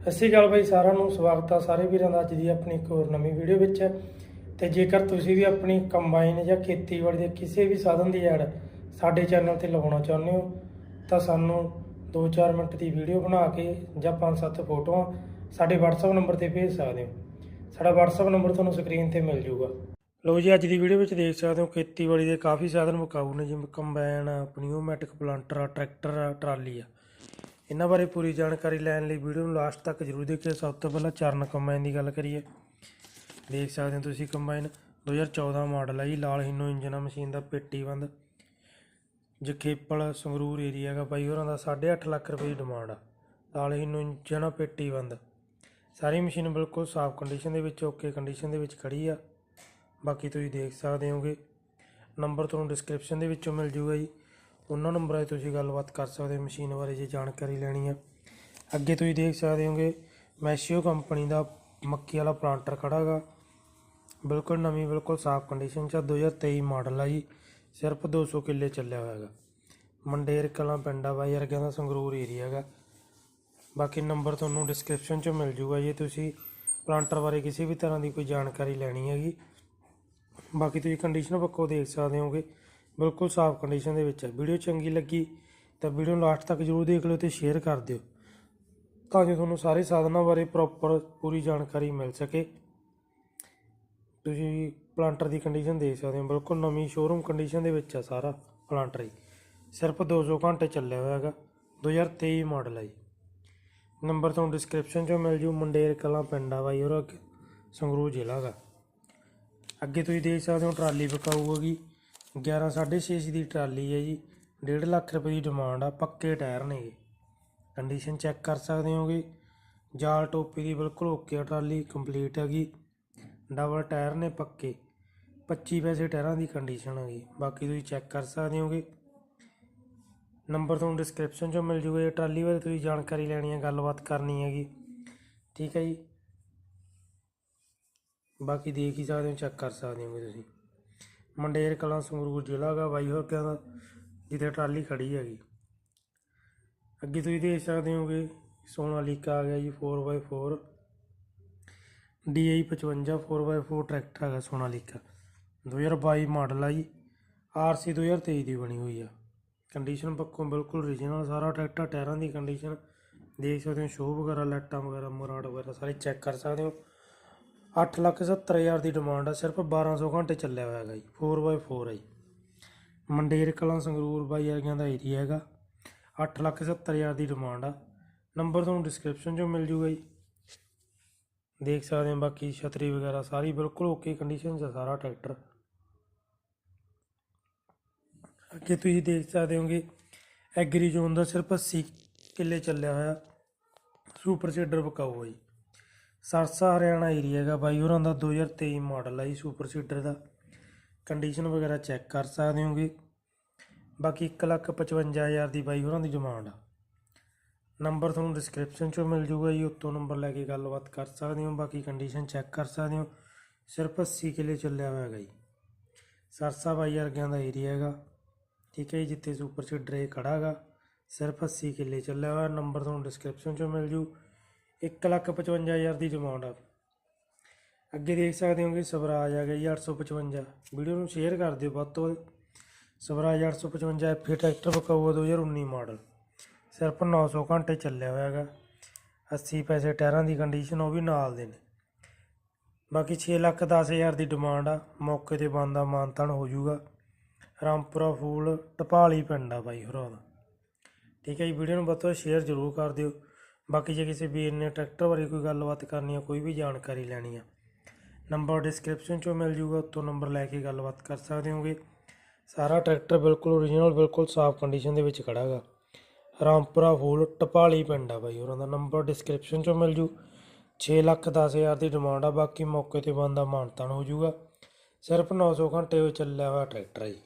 ਸਤਿ ਸ਼੍ਰੀ ਅਕਾਲ ਬਾਈ, ਸਾਰਿਆਂ ਨੂੰ ਸਵਾਗਤ ਆ ਸਾਰੇ ਵੀਰਾਂ ਦਾ ਅੱਜ ਦੀ ਆਪਣੀ ਇੱਕ ਹੋਰ ਨਵੀਂ ਵੀਡੀਓ ਵਿੱਚ। ਤੇ ਜੇਕਰ ਤੁਸੀਂ ਵੀ ਆਪਣੀ ਕੰਬਾਈਨ ਜਾਂ ਖੇਤੀਬਾੜੀ ਦੇ ਕਿਸੇ ਵੀ ਸਾਧਨ ਦੀ ਐਡ ਸਾਡੇ ਚੈਨਲ ਤੇ ਲਗਾਉਣਾ ਚਾਹੁੰਦੇ ਹੋ, ਤਾਂ ਸਾਨੂੰ 2-4 ਮਿੰਟ ਦੀ ਵੀਡੀਓ ਬਣਾ ਕੇ ਜਾਂ 5-7 ਫੋਟੋਆਂ ਸਾਡੇ WhatsApp ਨੰਬਰ ਤੇ ਭੇਜ ਸਕਦੇ ਹੋ। ਸਾਡਾ WhatsApp ਨੰਬਰ ਤੁਹਾਨੂੰ ਸਕਰੀਨ ਤੇ ਮਿਲ ਜਾਊਗਾ। ਲੋ ਜੀ, ਅੱਜ ਦੀ ਵੀਡੀਓ ਵਿੱਚ ਦੇਖ ਸਕਦੇ ਹੋ ਖੇਤੀਬਾੜੀ ਦੇ ਕਾਫੀ ਸਾਧਨ ਮੁਕਾਊ ਨੇ, ਜਿਵੇਂ ਕੰਬਾਈਨ ਆ ਪਨੀਓਮੈਟਿਕ ਪਲਾਂਟਰ ਆ ਟਰੈਕਟਰ ਆ ਟਰਾਲੀ ਆ। ਇਹਨਾਂ ਬਾਰੇ ਪੂਰੀ ਜਾਣਕਾਰੀ ਲੈਣ ਲਈ ਵੀਡੀਓ ਨੂੰ ਲਾਸਟ ਤੱਕ ਜ਼ਰੂਰ ਦੇਖਿਓ। ਸਭ ਤੋਂ ਪਹਿਲਾਂ ਚਰਨ ਕੰਬਾਈਨ ਦੀ ਗੱਲ ਕਰੀਏ। ਦੇਖ ਸਕਦੇ ਹੋ ਤੁਸੀਂ ਕੰਬਾਈਨ 2014 ਮਾਡਲ ਹੈ ਜੀ, ਲਾਲ ਹਿੰਨੋ ਇੰਜਨ ਆ, ਮਸ਼ੀਨ ਦਾ ਪੇਟੀ ਬੰਦ ਜਖੇਪਲ ਸੰਗਰੂਰ ਏਰੀਆ ਦਾ ਬਾਈ, ਹੋਰਾਂ ਦਾ 8.5 ਲੱਖ ਰੁਪਏ ਦੀ ਡਿਮਾਂਡ ਆ। ਲਾਲ ਹਿੰਨੋ ਇੰਜਨ ਆ ਪੇਟੀ ਬੰਦ ਸਾਰੀ ਮਸ਼ੀਨ ਬਿਲਕੁਲ ਸਾਫ਼ ਕੰਡੀਸ਼ਨ ਦੇ ਵਿੱਚ ਓਕੇ ਕੰਡੀਸ਼ਨ ਦੇ ਵਿੱਚ ਖੜੀ ਆ। ਬਾਕੀ ਤੁਸੀਂ ਦੇਖ ਸਕਦੇ ਹੋਗੇ। ਨੰਬਰ ਤੁਹਾਨੂੰ ਡਿਸਕ੍ਰਿਪਸ਼ਨ ਦੇ ਵਿੱਚੋਂ ਮਿਲ ਜੂਗਾ ਜੀ। ਉਹਨਾਂ ਨੰਬਰਾਂ 'ਤੇ ਤੁਸੀਂ ਗੱਲਬਾਤ ਕਰ ਸਕਦੇ ਹੋ ਮਸ਼ੀਨ ਬਾਰੇ ਜੇ ਜਾਣਕਾਰੀ ਲੈਣੀ ਆ। ਅੱਗੇ ਤੁਸੀਂ ਦੇਖ ਸਕਦੇ ਹੋਗੇ ਮੈਸ਼ੀਓ ਕੰਪਨੀ ਦਾ ਮੱਕੀ ਵਾਲਾ ਪਲਾਂਟਰ ਖੜਾ ਗਾ ਬਿਲਕੁਲ ਨਵੀਂ ਬਿਲਕੁਲ ਸਾਫ਼ ਕੰਡੀਸ਼ਨ 'ਚ ਆ, 2023 ਮਾਡਲ ਆ ਜੀ। ਸਿਰਫ 200 ਕਿੱਲੇ ਚੱਲਿਆ ਹੋਇਆ ਹੈਗਾ। ਮੰਡੇਰ ਕਲਾਂ ਪਿੰਡ ਪਿੰਡਾ ਬਾਈ ਵਰਗਿਆਂ ਦਾ ਸੰਗਰੂਰ ਏਰੀਆ ਹੈਗਾ। ਬਾਕੀ ਨੰਬਰ ਤੁਹਾਨੂੰ ਡਿਸਕ੍ਰਿਪਸ਼ਨ 'ਚ ਮਿਲ ਜੂਗਾ ਜੇ ਤੁਸੀਂ ਪਲਾਂਟਰ ਬਾਰੇ ਕਿਸੇ ਵੀ ਤਰ੍ਹਾਂ ਦੀ ਕੋਈ ਜਾਣਕਾਰੀ ਲੈਣੀ ਹੈਗੀ। ਬਾਕੀ ਤੁਸੀਂ ਕੰਡੀਸ਼ਨ ਪੱਕੋ ਦੇਖ ਸਕਦੇ ਹੋਗੇ ਬਿਲਕੁਲ ਸਾਫ਼ ਕੰਡੀਸ਼ਨ ਦੇ ਵਿੱਚ ਹੈ। ਵੀਡੀਓ ਚੰਗੀ ਲੱਗੀ ਤਾਂ ਵੀਡੀਓ ਨੂੰ ਲਾਸਟ ਤੱਕ ਜਰੂਰ ਦੇਖ ਲਿਓ ਤੇ ਸ਼ੇਅਰ ਕਰ ਦਿਓ ਤਾਂ ਜੋ ਤੁਹਾਨੂੰ ਸਾਰੇ ਸਾਧਨਾਂ ਬਾਰੇ ਪ੍ਰੋਪਰ ਪੂਰੀ ਜਾਣਕਾਰੀ ਮਿਲ ਸਕੇ। ਤੁਸੀਂ ਪਲਾਂਟਰ ਦੀ ਕੰਡੀਸ਼ਨ ਦੇਖ ਸਕਦੇ ਹੋ। ਬਿਲਕੁਲ ਨਵੀਂ ਸ਼ੋਰੂਮ ਕੰਡੀਸ਼ਨ ਦੇ ਵਿੱਚ ਆ ਸਾਰਾ ਪਲਾਂਟਰ ਹੀ। ਸਿਰਫ 200 ਘੰਟੇ ਚੱਲਿਆ ਹੋਇਆ ਹੈਗਾ 2023 ਮਾਡਲ ਹੈ ਜੀ। ਨੰਬਰ ਤੁਹਾਨੂੰ ਡਿਸਕ੍ਰਿਪਸ਼ਨ 'ਚੋਂ ਮਿਲ ਜੂ, ਮੰਡੇਰ ਕਲਾਂ ਪਿੰਡ ਆ ਬਾਈ, ਔਰ ਸੰਗਰੂਰ ਜ਼ਿਲ੍ਹਾ ਦਾ ਅੱਗੇ ਤੁਸੀਂ ਦੇਖ ਸਕਦੇ ਹੋ ਟਰਾਲੀ ਵਿਕਾਊ ਹੈਗੀ। 11 6.5 ਦੀ ਟਰਾਲੀ ਹੈ ਜੀ। ਡੇਢ ਲੱਖ ਰੁਪਏ ਦੀ ਡਿਮਾਂਡ ਆ, ਪੱਕੇ ਟਾਇਰ ਨੇਗੇ। ਕੰਡੀਸ਼ਨ ਚੈੱਕ ਕਰ ਸਕਦੇ ਹੋਗੇ। ਜਾਲ ਟੋਪੀ ਦੀ ਬਿਲਕੁਲ ਓਕੇ ਆ, ਟਰਾਲੀ ਕੰਪਲੀਟ ਹੈਗੀ ਡਬਲ ਟਾਇਰ ਨੇ ਪੱਕੇ। 25 ਪੈਸੇ ਟਾਇਰਾਂ ਦੀ ਕੰਡੀਸ਼ਨ ਹੈਗੀ ਬਾਕੀ ਤੁਸੀਂ ਚੈੱਕ ਕਰ ਸਕਦੇ ਹੋਗੇ। ਨੰਬਰ ਤੁਹਾਨੂੰ ਡਿਸਕ੍ਰਿਪਸ਼ਨ 'ਚੋਂ ਮਿਲ ਜੂਗਾ। ਟਰਾਲੀ ਬਾਰੇ ਤੁਸੀਂ ਜਾਣਕਾਰੀ ਲੈਣੀ ਹੈ ਗੱਲਬਾਤ ਕਰਨੀ ਹੈਗੀ। ਠੀਕ ਹੈ ਜੀ। ਬਾਕੀ ਦੇਖ ਹੀ ਸਕਦੇ ਹੋ ਚੈੱਕ ਕਰ ਸਕਦੇ ਹੋਗੇ ਤੁਸੀਂ। ਮੰਡੇਰ ਕਲਾਂ ਸੰਗਰੂਰ ਜ਼ਿਲ੍ਹਾ ਦਾ ਵਾਈ ਹੋਰ ਦਾ, ਜਿੱਥੇ ਟਰਾਲੀ ਖੜੀ ਹੈਗੀ। ਅੱਗੇ ਤੁਸੀਂ ਦੇਖ ਸਕਦੇ ਹੋਗੇ ਸੋਨਾਲੀਕਾ ਆ ਗਿਆ ਜੀ 4x4 DI 55 4x4 ਟਰੈਕਟਰ ਹੈਗਾ ਸੋਨਾ ਸੋਨਾਲੀਕਾ 2022 ਮਾਡਲ ਆ ਜੀ RC 2023 ਦੀ ਬਣੀ ਹੋਈ ਆ। ਕੰਡੀਸ਼ਨ ਪੱਕੋਂ ਬਿਲਕੁਲ ਓਰੀਜਨਲ ਸਾਰਾ ਟਰੈਕਟਰ ਟਾਇਰਾਂ ਦੀ ਕੰਡੀਸ਼ਨ ਦੇਖ ਸਕਦੇ ਹੋ, ਸ਼ੋਅ ਵਗੈਰਾ, ਲਾਈਟਾਂ ਵਗੈਰਾ ਮੁਰਾਡ ਵਗੈਰਾ, ਸਾਰੇ ਚੈੱਕ ਕਰ ਸਕਦੇ ਹੋ। 8 ਲੱਖ 70 ਹਜ਼ਾਰ ਦੀ ਡਿਮਾਂਡ ਆ, ਸਿਰਫ 1200 ਘੰਟੇ ਚੱਲਿਆ ਹੋਇਆ ਹੈਗਾ ਜੀ 4x4 ਹੈ ਜੀ। ਮੰਡੇਰ, ਕਲਾਂ, ਸੰਗਰੂਰ ਬਾਈ ਵਰਗਿਆਂ ਦਾ ਏਰੀਆ ਹੈਗਾ 8 ਲੱਖ 70 ਹਜ਼ਾਰ ਦੀ ਡਿਮਾਂਡ ਆ। ਨੰਬਰ ਤੁਹਾਨੂੰ ਡਿਸਕ੍ਰਿਪਸ਼ਨ 'ਚੋਂ ਮਿਲ ਜੂਗਾ ਜੀ। ਦੇਖ ਸਕਦੇ ਹੋ ਬਾਕੀ ਛਤਰੀ ਵਗੈਰਾ ਸਾਰੀ ਬਿਲਕੁਲ ਓਕੇ ਕੰਡੀਸ਼ਨ 'ਚ ਆ ਸਾਰਾ ਟਰੈਕਟਰ। ਅੱਗੇ ਤੁਸੀਂ ਦੇਖ ਸਕਦੇ ਹੋਗੇ, ਐਗਰੀ ਜ਼ੋਨ ਦਾ ਸਿਰਫ 80 ਕਿੱਲੇ ਚੱਲਿਆ ਹੋਇਆ ਸੁਪਰ ਸੀਡਰ ਵਿਕਾਊ ਹੈ ਜੀ। ਸਰਸਾ ਹਰਿਆਣਾ ਏਰੀਆ ਹੈਗਾ ਬਾਈ ਹੋਰਾਂ ਦਾ 2023 ਮਾਡਲ ਹੈ ਜੀ ਸੁਪਰ ਸੀਡਰ ਦਾ। ਕੰਡੀਸ਼ਨ ਵਗੈਰਾ ਚੈੱਕ ਕਰ ਸਕਦੇ ਹੋਗੇ। ਬਾਕੀ 155000 ਦੀ ਬਾਈ ਹੋਰਾਂ ਦੀ ਡਿਮਾਂਡ ਆ। ਨੰਬਰ ਤੁਹਾਨੂੰ ਡਿਸਕ੍ਰਿਪਸ਼ਨ 'ਚੋਂ ਮਿਲ ਜੂਗਾ ਜੀ, ਉੱਤੋਂ ਨੰਬਰ ਲੈ ਕੇ ਗੱਲਬਾਤ ਕਰ ਸਕਦੇ ਹੋ, ਬਾਕੀ ਕੰਡੀਸ਼ਨ ਚੈੱਕ ਕਰ ਸਕਦੇ ਹੋ। ਸਿਰਫ 80 ਕਿੱਲੇ ਚੱਲਿਆ ਹੋਇਆ ਹੈਗਾ ਜੀ। ਸਰਸਾ ਬਾਈ ਵਰਗਿਆਂ ਦਾ ਏਰੀਆ ਹੈਗਾ। ਠੀਕ ਹੈ ਜੀ, ਜਿੱਥੇ ਸੁਪਰ ਸੀਡਰ ਇਹ ਖੜਾ ਹੈਗਾ। ਸਿਰਫ 80 ਕਿੱਲੇ ਚੱਲਿਆ ਹੋਇਆ ਨੰਬਰ ਤੁਹਾਨੂੰ ਡਿਸਕ੍ਰਿਪਸ਼ਨ 'ਚੋਂ ਮਿਲ ਜੂ। 155000 ਦੀ ਡਿਮਾਂਡ ਆ। ਅੱਗੇ ਦੇਖ ਸਕਦੇ ਹੋ ਕਿ ਸਵਰਾਜ ਆ ਗਿਆ ਜੀ 855 ਵੀਡੀਓ ਨੂੰ ਸ਼ੇਅਰ ਕਰ ਦਿਓ ਵੱਧ ਤੋਂ ਵੱਧ। ਸਵਰਾਜ 855 ਐਫ ਟਰੈਕਟਰ ਵਿਕਾਊਗਾ 2019 ਮਾਡਲ ਸਿਰਫ 900 ਘੰਟੇ ਚੱਲਿਆ ਹੋਇਆ ਹੈਗਾ। 80 ਪੈਸੇ ਟਾਇਰਾਂ ਦੀ ਕੰਡੀਸ਼ਨ ਉਹ ਵੀ ਨਾਲ ਦੇ ਨੇ। ਬਾਕੀ 6 ਲੱਖ 10 ਹਜ਼ਾਰ ਦੀ ਡਿਮਾਂਡ ਆ। ਮੌਕੇ ਤੇ ਬੰਦਾ ਮਾਨਤਨ ਹੋ ਜਾਊਗਾ। ਰਾਮਪੁਰਾ ਫੂਲ, ਟਪਾਲੀ ਪਿੰਡ ਆ ਬਾਈ ਹੋਰਾਂ ਦਾ। ਠੀਕ ਹੈ ਜੀ, ਵੀਡੀਓ ਨੂੰ ਵੱਧ ਤੋਂ ਵੱਧ ਸ਼ੇਅਰ ਜ਼ਰੂਰ ਕਰ ਦਿਓ। ਬਾਕੀ ਜੇ ਕਿਸੇ ਵੀਰ ਨੇ ਟਰੈਕਟਰ ਬਾਰੇ ਕੋਈ ਗੱਲਬਾਤ ਕਰਨੀ ਆ, ਕੋਈ ਵੀ ਜਾਣਕਾਰੀ ਲੈਣੀ ਆ, ਨੰਬਰ ਡਿਸਕ੍ਰਿਪਸ਼ਨ 'ਚੋਂ ਮਿਲ ਜੂਗਾ, ਉੱਤੋਂ ਨੰਬਰ ਲੈ ਕੇ ਗੱਲਬਾਤ ਕਰ ਸਕਦੇ ਹੋਗੇ। ਸਾਰਾ ਟਰੈਕਟਰ ਬਿਲਕੁਲ ਓਰੀਜਨਲ ਬਿਲਕੁਲ ਸਾਫ਼ ਕੰਡੀਸ਼ਨ ਦੇ ਵਿੱਚ ਖੜਾ ਹੈਗਾ ਰਾਮਪੁਰਾ ਫੂਲ ਟਪਾਲੀ ਪਿੰਡ ਆ ਬਾਈ, ਉਹਨਾਂ ਦਾ ਨੰਬਰ ਡਿਸਕ੍ਰਿਪਸ਼ਨ 'ਚੋਂ ਮਿਲ ਜੂ। 6 ਲੱਖ 10 ਹਜ਼ਾਰ ਦੀ ਡਿਮਾਂਡ ਆ, ਬਾਕੀ ਮੌਕੇ ਤੇ ਬੰਦਾ ਮਾਨਤਾਨ ਹੋ ਜਾਊਗਾ ਸਿਰਫ 900 ਘੰਟੇ ਵਿੱਚ ਚੱਲਿਆ ਹੋਇਆ ਟਰੈਕਟਰ ਹੈ ਜੀ।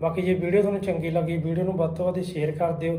ਬਾਕੀ ਜੇ ਵੀਡੀਓ ਤੁਹਾਨੂੰ ਚੰਗੀ ਲੱਗੀ, ਵੀਡੀਓ ਨੂੰ ਵੱਧ ਤੋਂ ਵੱਧ ਸ਼ੇਅਰ ਕਰ ਦਿਓ।